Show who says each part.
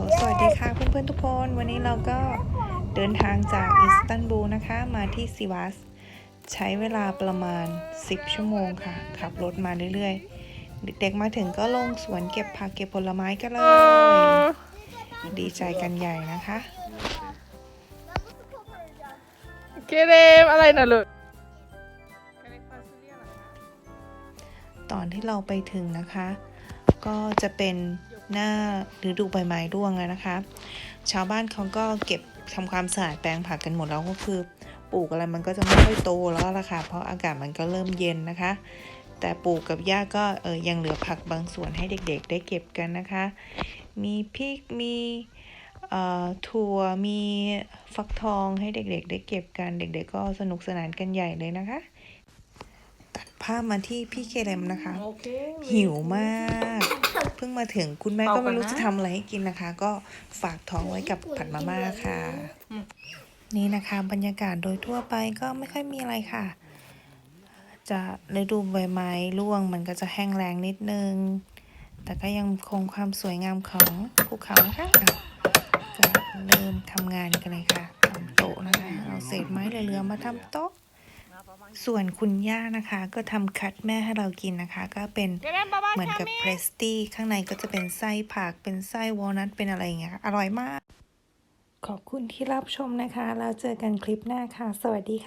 Speaker 1: ลสวัสดีค่ะเพื่อนๆทุกคน วันนี้เราก็เดินทางจากอิสตันบูลนะคะมาที่ซิวัส ใช้เวลาประมาณ 10 ชั่วโมงค่ะ ขับรถมาเรื่อยๆ เด็กๆมาถึงก็ลงสวนเก็บผักเก็บผลไม้กันเลย ดีใจกันใหญ่นะคะ
Speaker 2: เกเรมอะไรนะลูก
Speaker 1: ตอนที่เราไปถึงนะคะ ก็จะเป็นหน้าฤดูใบไม้ร่วงแล้วนะคะ ชาวบ้านเขาก็เก็บทำความสะอาดแปลงผักกันหมดแล้วก็คือ ปลูกอะไรมันก็จะไม่ค่อยโตแล้วล่ะค่ะ เพราะอากาศมันก็เริ่มเย็นนะคะ แต่ปู่กับย่าก็เออยังเหลือผักบางส่วนให้เด็กๆ ได้เก็บกันนะคะ มีพริกมีถั่วมีฟักทองให้เด็กๆ ได้เก็บกัน เด็กๆ ก็สนุกสนานกันใหญ่เลยนะคะ ภาพมาที่พี่เคเลมนะคะ
Speaker 2: โอเค
Speaker 1: หิวมาก เพิ่งมาถึงคุณแม่ก็
Speaker 2: เป่าก่
Speaker 1: ไม่
Speaker 2: อนนะ
Speaker 1: รู้จะทำอะไรให้กินนะคะ ก็ฝากท้องไว้กับผัดมาม่าค่ะ นี่นะคะบรรยากาศโดยทั่วไปก็ไม่ค่อยมีอะไรค่ะ จะฤดูใบไม้ร่วงมันก็จะแห้งแรงนิดนึง แต่ก็ยังคงความสวยงามของภูเขานะคะอะก็เริ่มทำงานกันเลยค่ะทำโต๊ะนะคะเอาเศษไม้เหลือๆมาทำโต๊ะ ส่วนคุณย่านะคะ ก็ทำคัดแม่ให้เรากินนะคะ ก็เป็น
Speaker 2: เกเรมบ้าบ้า
Speaker 1: เหมือนกับ
Speaker 2: ชา
Speaker 1: เพรสตี้ข้างในก็จะเป็นไส้ผักเป็นไส้วอลนัทเป็นอะไรอย่างเงี้ยค่ะอร่อยมาก ขอบคุณที่รับชมนะคะ แล้วเจอกันคลิปหน้าค่ะ สวัสดีค่ะ